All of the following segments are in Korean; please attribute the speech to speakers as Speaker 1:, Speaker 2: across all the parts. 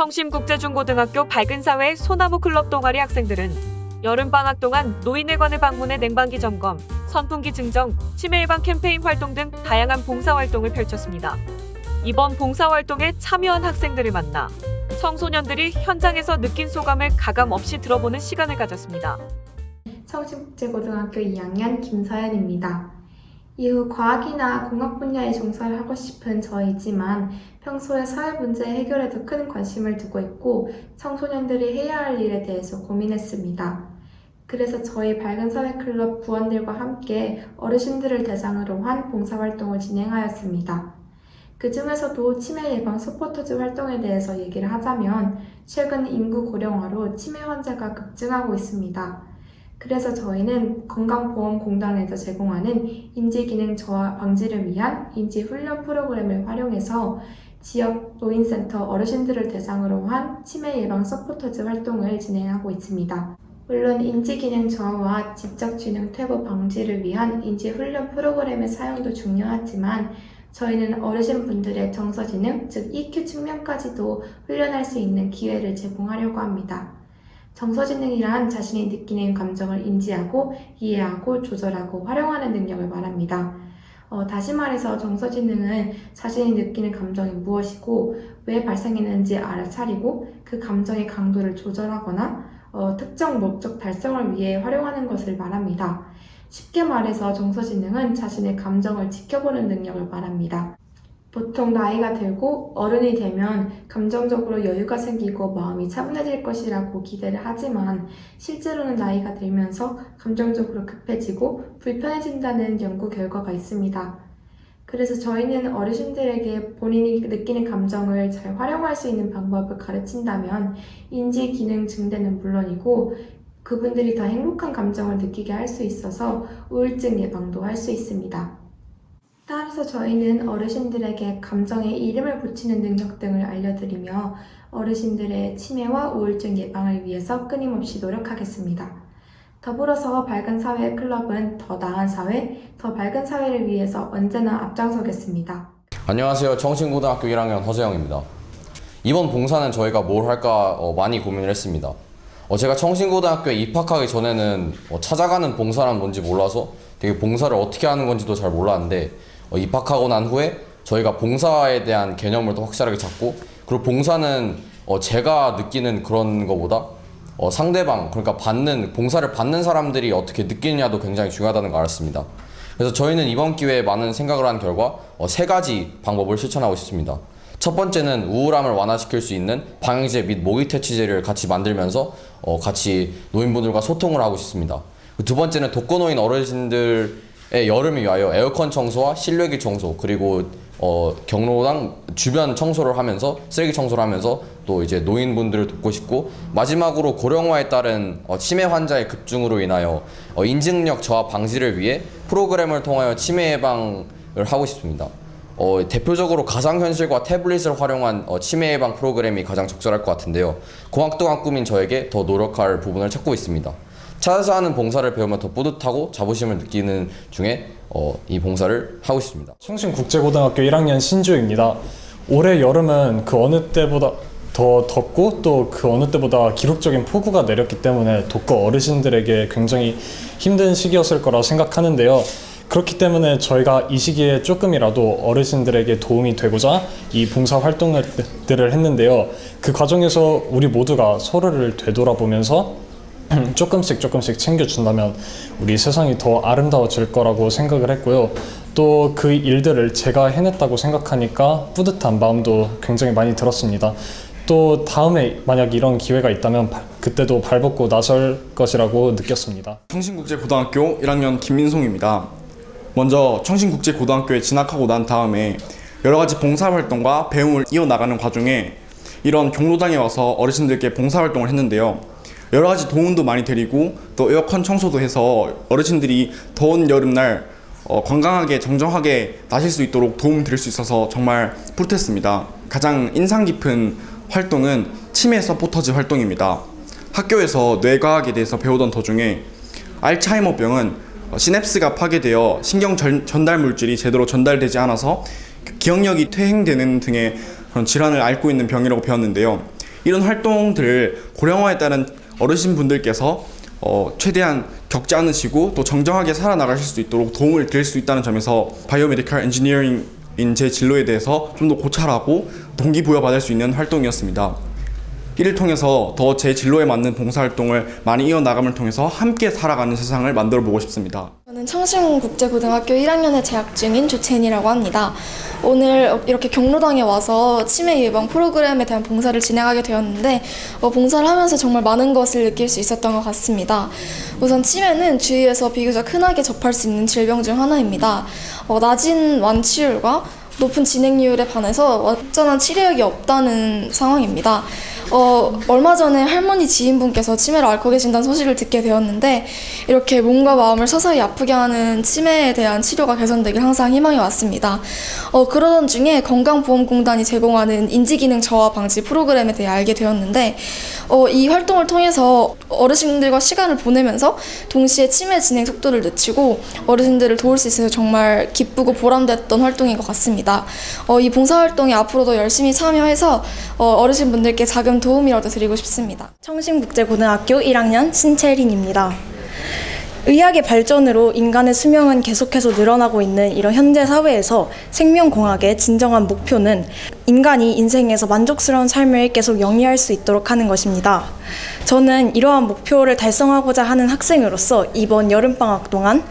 Speaker 1: 성심국제중고등학교 밝은사회 소나무클럽 동아리 학생들은 여름방학 동안 노인회관을 방문해 냉방기 점검, 선풍기 증정, 치매 예방 캠페인 활동 등 다양한 봉사활동을 펼쳤습니다. 이번 봉사활동에 참여한 학생들을 만나 청소년들이 현장에서 느낀 소감을 가감 없이 들어보는 시간을 가졌습니다.
Speaker 2: 성심국제고등학교 2학년 김서연입니다. 이후 과학이나 공학 분야에 종사를 하고 싶은 저이지만 평소에 사회 문제 해결에도 큰 관심을 두고 있고 청소년들이 해야 할 일에 대해서 고민했습니다. 그래서 저희 밝은 사회 클럽 부원들과 함께 어르신들을 대상으로 한 봉사활동을 진행하였습니다. 그 중에서도 치매 예방 서포터즈 활동에 대해서 얘기를 하자면 최근 인구 고령화로 치매 환자가 급증하고 있습니다. 그래서 저희는 건강보험공단에서 제공하는 인지기능 저하 방지를 위한 인지훈련 프로그램을 활용해서 지역 노인센터 어르신들을 대상으로 한 치매 예방 서포터즈 활동을 진행하고 있습니다. 물론 인지기능 저하와 지적지능 퇴보 방지를 위한 인지훈련 프로그램의 사용도 중요하지만 저희는 어르신분들의 정서지능, 즉 EQ 측면까지도 훈련할 수 있는 기회를 제공하려고 합니다. 정서지능이란 자신이 느끼는 감정을 인지하고 이해하고 조절하고 활용하는 능력을 말합니다. 어, 다시 말해서 정서지능은 자신이 느끼는 감정이 무엇이고 왜 발생했는지 알아차리고 그 감정의 강도를 조절하거나 어, 특정 목적 달성을 위해 활용하는 것을 말합니다. 쉽게 말해서 정서지능은 자신의 감정을 지켜보는 능력을 말합니다. 보통 나이가 들고 어른이 되면 감정적으로 여유가 생기고 마음이 차분해질 것이라고 기대를 하지만 실제로는 나이가 들면서 감정적으로 급해지고 불편해진다는 연구 결과가 있습니다. 그래서 저희는 어르신들에게 본인이 느끼는 감정을 잘 활용할 수 있는 방법을 가르친다면 인지 기능 증대는 물론이고 그분들이 더 행복한 감정을 느끼게 할 수 있어서 우울증 예방도 할 수 있습니다. 따라서 저희는 어르신들에게 감정에 이름을 붙이는 능력 등을 알려드리며 어르신들의 치매와 우울증 예방을 위해서 끊임없이 노력하겠습니다. 더불어서 밝은 사회 클럽은 더 나은 사회, 더 밝은 사회를 위해서 언제나 앞장서겠습니다.
Speaker 3: 안녕하세요. 청신고등학교 1학년 허재영입니다. 이번 봉사는 저희가 뭘 할까 어, 많이 고민을 했습니다. 어, 제가 청신고등학교에 입학하기 전에는 어, 찾아가는 봉사란 뭔지 몰라서 되게 봉사를 어떻게 하는 건지도 잘 몰랐는데 어, 입학하고 난 후에 저희가 봉사에 대한 개념을 더 확실하게 잡고 그리고 봉사는 어, 제가 느끼는 그런 거보다 어, 상대방 그러니까 받는 봉사를 받는 사람들이 어떻게 느끼느냐도 굉장히 중요하다는 걸 알았습니다. 그래서 저희는 이번 기회에 많은 생각을 한 결과 어, 세 가지 방법을 실천하고 싶습니다. 첫 번째는 우울함을 완화시킬 수 있는 방향제 및 모기 퇴치제를 같이 만들면서 어, 같이 노인분들과 소통을 하고 싶습니다. 그두 번째는 독거노인 어르신들의 여름을 위하여 에어컨 청소와 실외기 청소 그리고 어, 경로당 주변 청소를 하면서 쓰레기 청소를 하면서 또 이제 노인분들을 돕고 싶고 마지막으로 고령화에 따른 어, 치매 환자의 급증으로 인하여 어, 인증력 저하 방지를 위해 프로그램을 통하여 치매 예방을 하고 싶습니다. 어, 대표적으로 가상현실과 태블릿을 활용한 어, 치매 예방 프로그램이 가장 적절할 것 같은데요. 공학도가 꿈인 저에게 더 노력할 부분을 찾고 있습니다. 찾아서 하는 봉사를 배우면 더 뿌듯하고 자부심을 느끼는 중에 어, 이 봉사를 하고 싶습니다.
Speaker 4: 청신국제고등학교 1학년 신주입니다. 올해 여름은 그 어느 때보다 더 덥고 또 그 어느 때보다 기록적인 폭우가 내렸기 때문에 독거 어르신들에게 굉장히 힘든 시기였을 거라 생각하는데요. 그렇기 때문에 저희가 이 시기에 조금이라도 어르신들에게 도움이 되고자 이 봉사 활동들을 했는데요. 그 과정에서 우리 모두가 서로를 되돌아보면서 조금씩 조금씩 챙겨준다면 우리 세상이 더 아름다워질 거라고 생각을 했고요. 또 그 일들을 제가 해냈다고 생각하니까 뿌듯한 마음도 굉장히 많이 들었습니다. 또 다음에 만약 이런 기회가 있다면 바- 그때도 발벗고 나설 것이라고 느꼈습니다.
Speaker 5: 청신국제고등학교 1학년 김민송입니다. 먼저 청신국제고등학교에 진학하고 난 다음에 여러 가지 봉사활동과 배움을 이어나가는 과정에 이런 경로당에 와서 어르신들께 봉사활동을 했는데요. 여러 가지 도움도 많이 드리고 또 에어컨 청소도 해서 어르신들이 더운 여름날 어, 건강하게 정정하게 나실 수 있도록 도움 드릴 수 있어서 정말 뿌듯했습니다. 가장 인상 깊은 활동은 치매 서포터즈 활동입니다. 학교에서 뇌과학에 대해서 배우던 도중에 알츠하이머 병은 어, 시냅스가 파괴되어 신경 전, 전달 물질이 제대로 전달되지 않아서 기억력이 퇴행되는 등의 그런 질환을 앓고 있는 병이라고 배웠는데요. 이런 활동들을 고령화에 따른 어르신 분들께서 어, 최대한 겪지 않으시고 또 정정하게 살아나가실 수 있도록 도움을 드릴 수 있다는 점에서 바이오메디컬 엔지니어링인 제 진로에 대해서 좀 더 고찰하고 동기부여 받을 수 있는 활동이었습니다. 이를 통해서 더 제 진로에 맞는 봉사활동을 많이 이어나감을 통해서 함께 살아가는 세상을 만들어 보고 싶습니다.
Speaker 6: 저는 청신국제고등학교 1학년에 재학 중인 조채인이라고 합니다. 오늘 이렇게 경로당에 와서 치매 예방 프로그램에 대한 봉사를 진행하게 되었는데 어, 봉사를 하면서 정말 많은 것을 느낄 수 있었던 것 같습니다. 우선 치매는 주위에서 비교적 흔하게 접할 수 있는 질병 중 하나입니다. 어, 낮은 완치율과 높은 진행률에 반해서 완전한 치료약이 없다는 상황입니다. 어, 얼마 전에 할머니 지인분께서 치매를 앓고 계신다는 소식을 듣게 되었는데 이렇게 몸과 마음을 서서히 아프게 하는 치매에 대한 치료가 개선되길 항상 희망해 왔습니다. 어, 그러던 중에 건강보험공단이 제공하는 인지기능 저하 방지 프로그램에 대해 알게 되었는데 어, 이 활동을 통해서 어르신들과 시간을 보내면서 동시에 치매 진행 속도를 늦추고 어르신들을 도울 수 있어서 정말 기쁘고 보람됐던 활동인 것 같습니다. 어, 이 봉사활동에 앞으로도 열심히 참여해서 어, 어르신분들께 도움이라도 드리고 싶습니다.
Speaker 7: 청신국제고등학교 1학년 신채린입니다. 의학의 발전으로 인간의 수명은 계속해서 늘어나고 있는 이런 현재 사회에서 생명공학의 진정한 목표는 인간이 인생에서 만족스러운 삶을 계속 영위할 수 있도록 하는 것입니다. 저는 이러한 목표를 달성하고자 하는 학생으로서 이번 여름방학 동안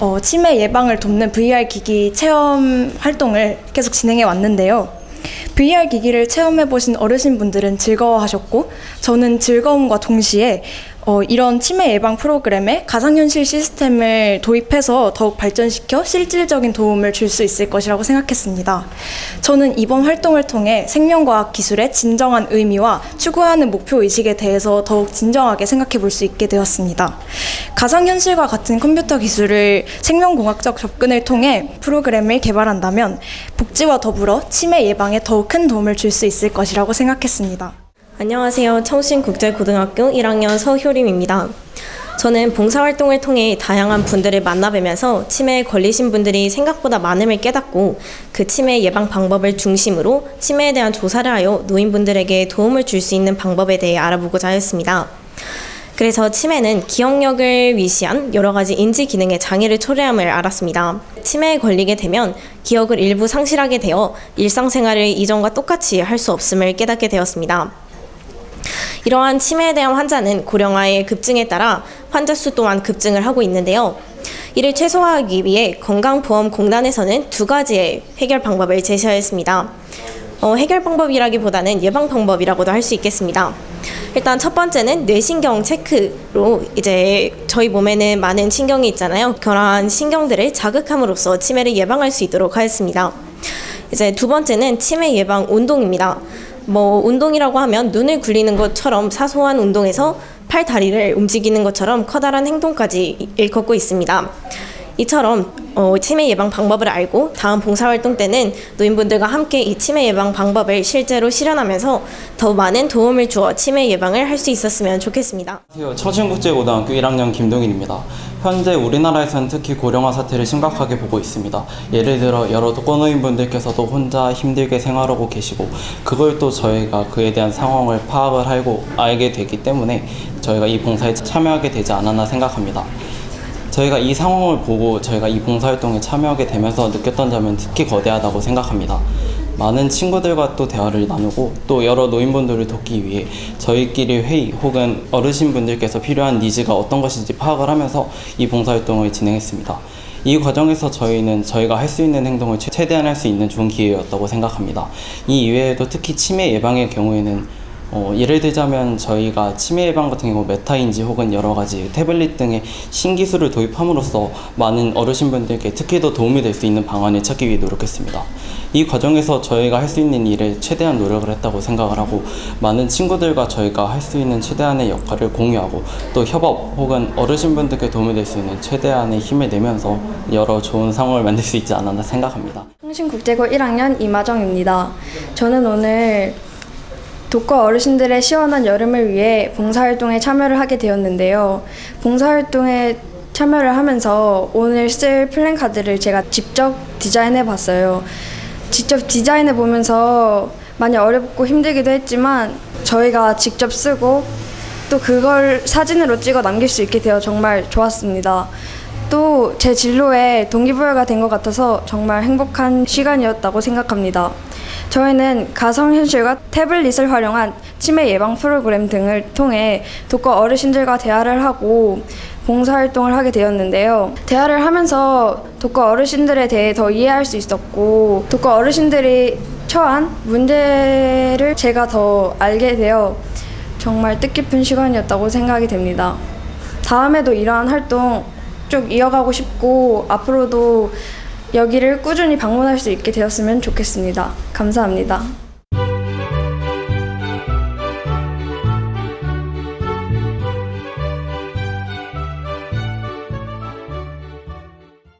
Speaker 7: 어, 치매 예방을 돕는 VR 기기 체험 활동을 계속 진행해 왔는데요. VR 기기를 체험해 보신 어르신분들은 즐거워하셨고 저는 즐거움과 동시에 어, 이런 치매 예방 프로그램에 가상현실 시스템을 도입해서 더욱 발전시켜 실질적인 도움을 줄 수 있을 것이라고 생각했습니다. 저는 이번 활동을 통해 생명과학 기술의 진정한 의미와 추구하는 목표 의식에 대해서 더욱 진정하게 생각해 볼 수 있게 되었습니다. 가상현실과 같은 컴퓨터 기술을 생명공학적 접근을 통해 프로그램을 개발한다면 복지와 더불어 치매 예방에 더욱 큰 도움을 줄 수 있을 것이라고 생각했습니다.
Speaker 8: 안녕하세요. 청신국제고등학교 1학년 서효림입니다. 저는 봉사활동을 통해 다양한 분들을 만나뵈면서 치매에 걸리신 분들이 생각보다 많음을 깨닫고 그 치매 예방 방법을 중심으로 치매에 대한 조사를 하여 노인분들에게 도움을 줄 수 있는 방법에 대해 알아보고자 하였습니다. 그래서 치매는 기억력을 위시한 여러 가지 인지 기능의 장애를 초래함을 알았습니다. 치매에 걸리게 되면 기억을 일부 상실하게 되어 일상생활을 이전과 똑같이 할 수 없음을 깨닫게 되었습니다. 이러한 치매에 대한 환자는 고령화의 급증에 따라 환자 수 또한 급증을 하고 있는데요. 이를 최소화하기 위해 건강보험공단에서는 두 가지의 해결 방법을 제시하였습니다. 어, 해결 방법이라기보다는 예방 방법이라고도 할 수 있겠습니다. 일단 첫 번째는 뇌신경 체크로 이제 저희 몸에는 많은 신경이 있잖아요. 그러한 신경들을 자극함으로써 치매를 예방할 수 있도록 하였습니다. 이제 두 번째는 치매 예방 운동입니다. 뭐 운동이라고 하면 눈을 굴리는 것처럼 사소한 운동에서 팔 다리를 움직이는 것처럼 커다란 행동까지 일컫고 있습니다. 이처럼 어, 치매 예방 방법을 알고 다음 봉사활동 때는 노인분들과 함께 이 치매 예방 방법을 실제로 실현하면서 더 많은 도움을 주어 치매 예방을 할 수 있었으면 좋겠습니다.
Speaker 9: 안녕하세요. 청신국제고등학교 1학년 김동인입니다. 현재 우리나라에서는 특히 고령화 사태를 심각하게 보고 있습니다. 예를 들어 여러 독거노인분들께서도 혼자 힘들게 생활하고 계시고 그걸 또 저희가 그에 대한 상황을 파악을 하고 알게 되기 때문에 저희가 이 봉사에 참여하게 되지 않았나 생각합니다. 저희가 이 상황을 보고 저희가 이 봉사활동에 참여하게 되면서 느꼈던 점은 특히 거대하다고 생각합니다. 많은 친구들과 또 대화를 나누고 또 여러 노인분들을 돕기 위해 저희끼리 회의 혹은 어르신분들께서 필요한 니즈가 어떤 것인지 파악을 하면서 이 봉사활동을 진행했습니다. 이 과정에서 저희는 저희가 할 수 있는 행동을 최- 최대한 할 수 있는 좋은 기회였다고 생각합니다. 이 이외에도 특히 치매 예방의 경우에는 어, 예를 들자면 저희가 치매 예방 같은 경우 메타인지 혹은 여러 가지 태블릿 등의 신기술을 도입함으로써 많은 어르신분들께 특히 더 도움이 될 수 있는 방안을 찾기 위해 노력했습니다. 이 과정에서 저희가 할 수 있는 일에 최대한 노력을 했다고 생각을 하고 많은 친구들과 저희가 할 수 있는 최대한의 역할을 공유하고 또 협업 혹은 어르신분들께 도움이 될 수 있는 최대한의 힘을 내면서 여러 좋은 상황을 만들 수 있지 않았나 생각합니다.
Speaker 6: 청신국제고 1학년 이마정입니다. 저는 오늘 독거 어르신들의 시원한 여름을 위해 봉사활동에 참여를 하게 되었는데요. 봉사활동에 참여를 하면서 오늘 쓸 플랜카드를 제가 직접 디자인해 봤어요. 직접 디자인해 보면서 많이 어렵고 힘들기도 했지만
Speaker 10: 저희가 직접 쓰고 또 그걸 사진으로 찍어 남길 수 있게 되어 정말 좋았습니다. 또 제 진로에 동기부여가 된 것 같아서 정말 행복한 시간이었다고 생각합니다. 저희는 가상현실과 태블릿을 활용한 치매 예방 프로그램 등을 통해 독거 어르신들과 대화를 하고 봉사활동을 하게 되었는데요. 대화를 하면서 독거 어르신들에 대해 더 이해할 수 있었고, 독거 어르신들이 처한 문제를 제가 더 알게 되어 정말 뜻깊은 시간이었다고 생각이 됩니다. 다음에도 이러한 활동 쭉 이어가고 싶고, 앞으로도 여기를 꾸준히 방문할 수 있게 되었으면 좋겠습니다. 감사합니다.